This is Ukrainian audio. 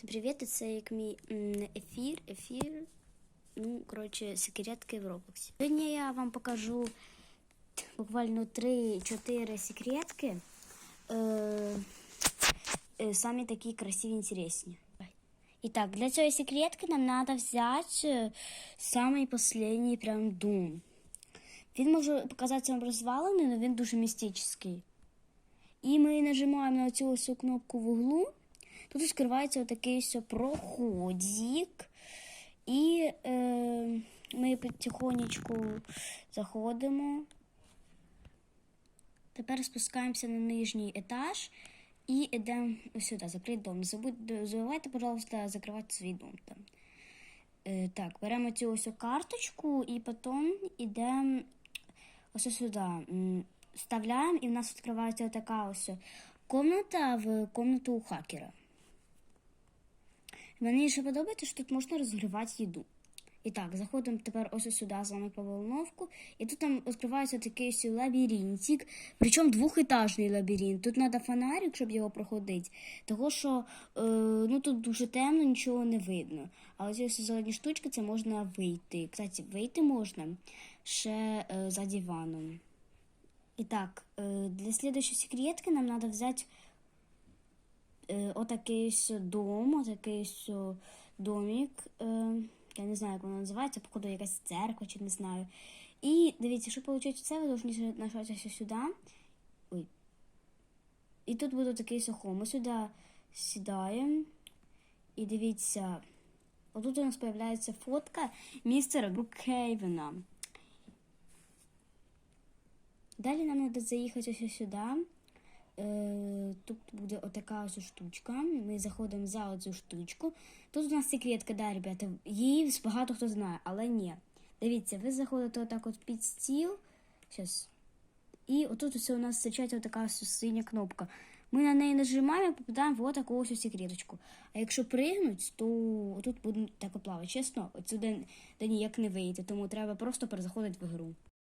Всім привіт, це як мій ефір, ефір, ну, коротше, секретки в Роблоксі. Сьогодні я вам покажу буквально 3-4 секретки. Е, е, самі такі красиві, інтересні. І так, для цієї секретки нам треба взяти е, самий останній прям дум. Він може показатися вам розвалений, але він дуже містичний. І ми нажимаємо на цю кнопку в углу. Тут відкривається отакий ось. І е, ми потихонечку заходимо. Тепер спускаємося на нижній етаж і йдемо сюди, закрити дом. Не забудь- забувайте, пожалуйста, закривати свій дом там. Е, так, беремо цю ось карточку і потім йдемо ось сюди. Вставляємо, і в нас відкривається така ось комната в комнату хакера. Мені ще подобається, що тут можна розгрівати їду. І так, заходимо тепер ось сюди з вами по волновку, і тут там відкривається такий ось лабіринтик, причому двохетажний лабіринт. Тут треба фонарик, щоб його проходити, того що е, ну, тут дуже темно, нічого не видно. А ось ось зелені штучки це можна вийти. Кстати, вийти можна ще е, за диваном. І так, е, для слідчої секретки нам треба взяти отакий ось дом, отакий ось домик. Е, я не знаю, як воно називається, походу якась церква чи не знаю. І дивіться, що виходить це, ви повинні нажатися сюди. Ой. І тут буде такий ось. Ми сюди сідаємо. І дивіться, отут у нас з'являється фотка містера Брукхейвена. Далі нам треба заїхати ось сюди. Е, Тут буде отака ось штучка. Ми заходимо за оцю штучку. Тут у нас секретка, да, ребята. Її багато хто знає, але ні. Дивіться, ви заходите отак от під стіл. Щас. І отут ось у нас зустрічається отака ось синя кнопка. Ми на неї нажимаємо і попадаємо в отаку ось секреточку. А якщо пригнуть, то тут буде так плавати. Чесно, отсюди ніяк не вийти, тому треба просто перезаходити в гру.